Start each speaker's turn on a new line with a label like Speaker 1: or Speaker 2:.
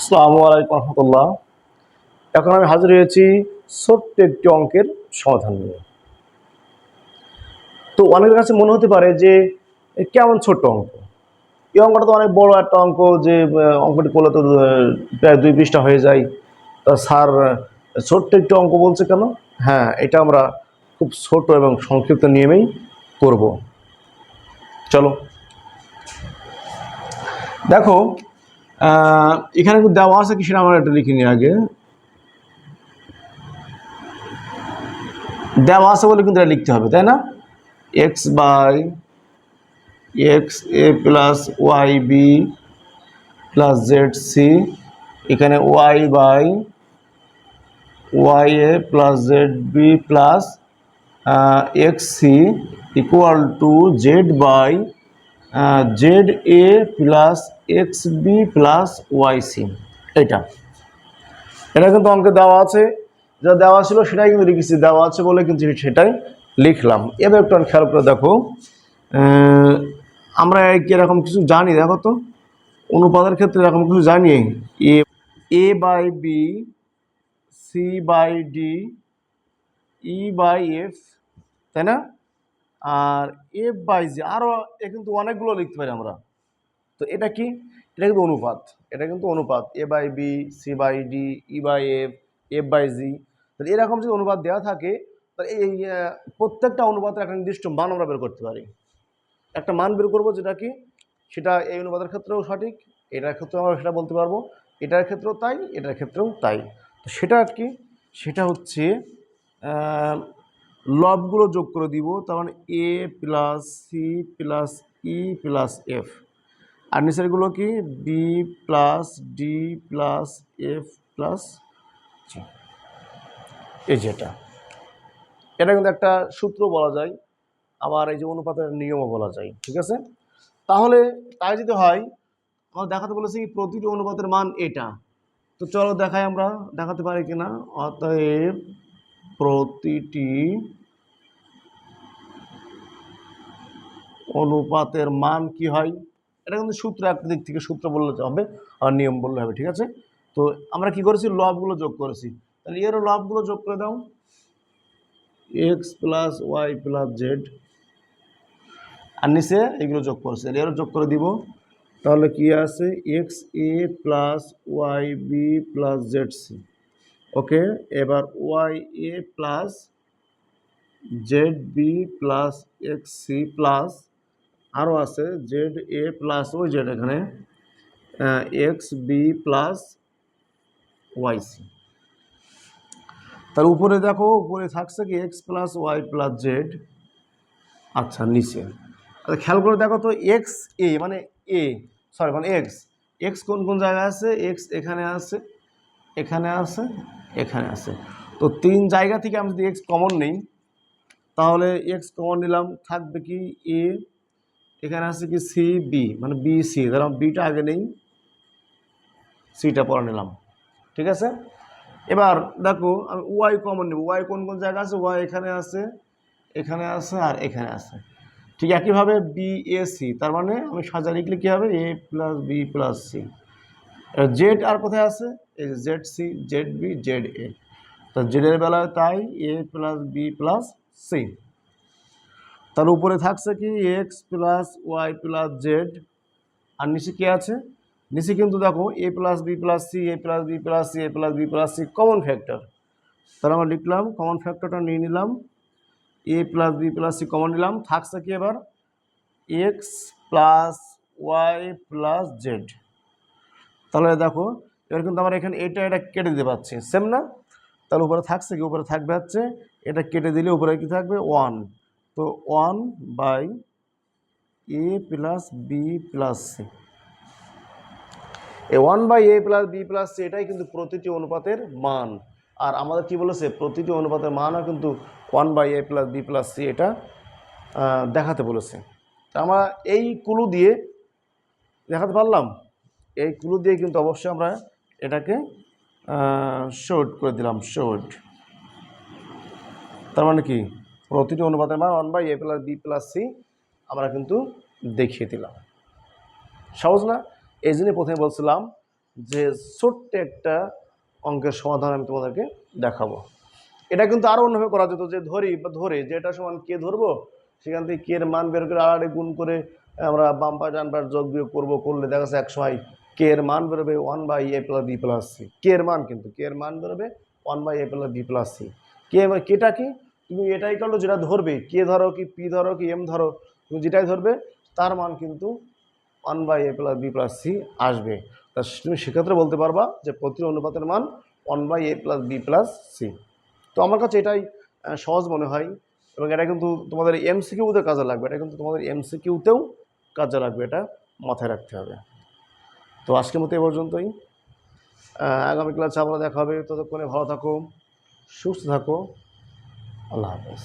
Speaker 1: আসসালামু আলাইকুম রহমতুল্লাহ। এখন আমি হাজির হয়েছি ছোট্ট একটি অঙ্কের সমাধান নিয়ে। তো অনেকের কাছে মনে হতে পারে যে কেমন ছোট্ট অঙ্ক? এই অঙ্কটা তো অনেক বড় একটা অঙ্ক যে অঙ্কটি করলে তো প্রায় দুই পৃষ্ঠা হয়ে যায়। তা স্যার ছোট্ট একটি অঙ্ক বলছে কেন? হ্যাঁ এটা আমরা খুব ছোট এবং সংক্ষিপ্ত নিয়মেই করব। চলো। দেখো এখানে দেওয়া আছে কি সেটা আমরা একটু লিখিনি আগে। দেওয়া আছে বলে কিন্তু এটা লিখতে হবে, তাই না? X by X A plus Y B plus Z C এখানে Y by Y A plus Z B plus X C equal to Z by Z A plus X B plus Y C এটা। এটা কিন্তু অঙ্কে দেওয়া আছে। যা দেওয়া ছিল সেটাই কিন্তু লিখেছি, দেওয়া আছে বলে কিন্তু সেটাই লিখলাম। এবার একটু খেয়াল করে দেখো। আমরা কীরকম কিছু জানি? দেখো তো, অনুপাতের ক্ষেত্রে এরকম কিছু জানি? A A by B C by D E by F তাই না? আর এফ বাই জি আরও কিন্তু অনেকগুলো লিখতে পারি আমরা। তো এটা কি? এটা কিন্তু অনুপাত। এটা কিন্তু অনুপাত। A by B C by D E by F F by G তাহলে এরকম যদি অনুপাত দেওয়া থাকে, তাহলে এই প্রত্যেকটা অনুপাতের একটা নির্দিষ্ট মান আমরা বের করতে পারি। একটা মান বের করব যেটা কি? সেটা এই অনুপাতের ক্ষেত্রেও সঠিক, এটার ক্ষেত্রেও আমরা সেটা বলতে পারব। এটার ক্ষেত্রেও তাই, এটার ক্ষেত্রেও তাই। তো সেটা আর কি? সেটা হচ্ছে লবগুলো যোগ করে দিব, তার মানে A plus C plus E plus F আর নিচেরগুলো কি? B plus D plus F plus এই যেটা এটা। কিন্তু একটা সূত্র বলা যায়, আবার এই যে অনুপাতের নিয়মও বলা যায়, ঠিক আছে? তাহলে তাই যদি হয় আমার দেখাতে বলেছি প্রতিটি অনুপাতের মান এটা। তো চলো দেখাই আমরা, দেখাতে পারি কিনা? অতএব প্রতিটি অনুপাতের মান কি হয়? এটা কিন্তু সূত্র এক দিক থেকে সূত্র বললে হবে আর নিয়ম বললে হবে, ঠিক আছে? তো আমরা কি করেছি? লবগুলো যোগ করেছি। তাহলে এর লবগুলো যোগ করে দাও। X plus Y plus Z. আর নিচে এগুলো যোগ করেছে। এরও যোগ করে দিব। তাহলে কি আছে? X A plus Y B plus Z C. Okay, এবার Y A plus Z B plus X C plus আরও আছে, জেড এ প্লাস ওই জেড এখানে X B plus Y C. তার উপরে দেখো, উপরে থাকছে কি X plus Y plus Z আচ্ছা নিচে। আচ্ছা খেয়াল করে দেখো তো, এক্স এ মানে এ, সরি মানে এক্স এক্স কোন কোন জায়গায় আছে, এক্স এখানে আছে এখানে আছে এখানে আছে। তো তিন জায়গা থেকে আমি যদি এক্স কমন নেই, তাহলে এক্স কমন নিলাম, থাকবে কি এ এখানে আছে কি সি বি মানে বি সি ধরো বিটা আগে নেই সিটা পরে নিলাম। ঠিক আছে? এবার দেখো, আমি ওয়াই কমন নেব। ওয়াই কোন কোন জায়গা আছে? ওয়াই এখানে আছে এখানে আছে, আর এখানে আছে। ঠিক একইভাবে বি এ সি তার মানে আমি সাজা লিখলে কী হবে? A plus B plus C Z আর কোথায় আছে? এই Z C Z B Z A তো জেডের বেলায় তাই A plus B plus C তার উপরে থাকছে কি X plus Y plus Z আর নিচে কি আছে? নিচে কিন্তু দেখো A plus B plus C A plus B plus C A plus B plus C common factor তাহলে আমরা লিখলাম কমন ফ্যাক্টরটা নিয়ে নিলাম। A plus B plus C common নিলাম। থাকছে কি এবার? X plus Y plus Z তাহলে দেখো এবার কিন্তু আমরা এখানে এটা এটা কেটে দিতে পারছি। সেম না? তাহলে উপরে থাকছে কি? উপরে থাকবে হচ্ছে, এটা কেটে দিলে উপরে কি থাকবে? ওয়ান তো one by A plus B plus C এই one by A plus B plus C এটাই কিন্তু প্রতিটি অনুপাতের মান। আর আমাদের কি বলেছে? প্রতিটি অনুপাতের মানও কিন্তু one by A plus B plus C এটা দেখাতে বলেছে। তা আমরা এই কুলু দিয়ে দেখাতে পারলাম? এই কুলু দিয়ে কিন্তু অবশ্যই আমরা এটাকে করে দিলাম শর্ট তার মানে কি? প্রতিটি অনুপাতের মান one by A plus B plus C আমরা কিন্তু দেখিয়ে দিলাম। সহজ না? এই জন্যই প্রথমে বলছিলাম যে, ছোট্ট একটা অঙ্কের সমাধান আমি তোমাদেরকে দেখাবো। এটা কিন্তু আরও অন্যভাবে করা যেত যে, ধরি বা ধরে যে এটা সমান কে ধরবো, সেখান থেকে কে এর মান বের করে আড়াড়ে গুণ করে আমরা বাম পাশ যোগ বিয়োগ করব, করলে দেখা যাচ্ছে এক সময় কে এর মান বেরোবে one by A plus B plus C কে এর মান কিন্তু কে এর মান বেরোবে one by A plus B plus C কে কেটা কি? তুমি এটাই করল যেটা ধরবে কে ধরো কি পি ধরো কি এম ধরো, তুমি যেটাই ধরবে, তার মান কিন্তু one by A plus B plus C আসবে। তা তুমি সেক্ষেত্রে বলতে পারবা যে প্রতি অনুপাতের মান one by A plus B plus C তো আমার কাছে এটাই সহজ মনে হয় এবং এটা কিন্তু তোমাদের এমসিকিউতে কাজে লাগবে, এটা কিন্তু তোমাদের এমসিকিউতেও কাজে লাগবে, এটা মাথায় রাখতে হবে। তো আজকের মতো এ পর্যন্তই। আগামী ক্লাসে আবার দেখা হবে। ততক্ষণে ভালো থাকো, সুস্থ থাকো। আল্লাহ হাফেজ।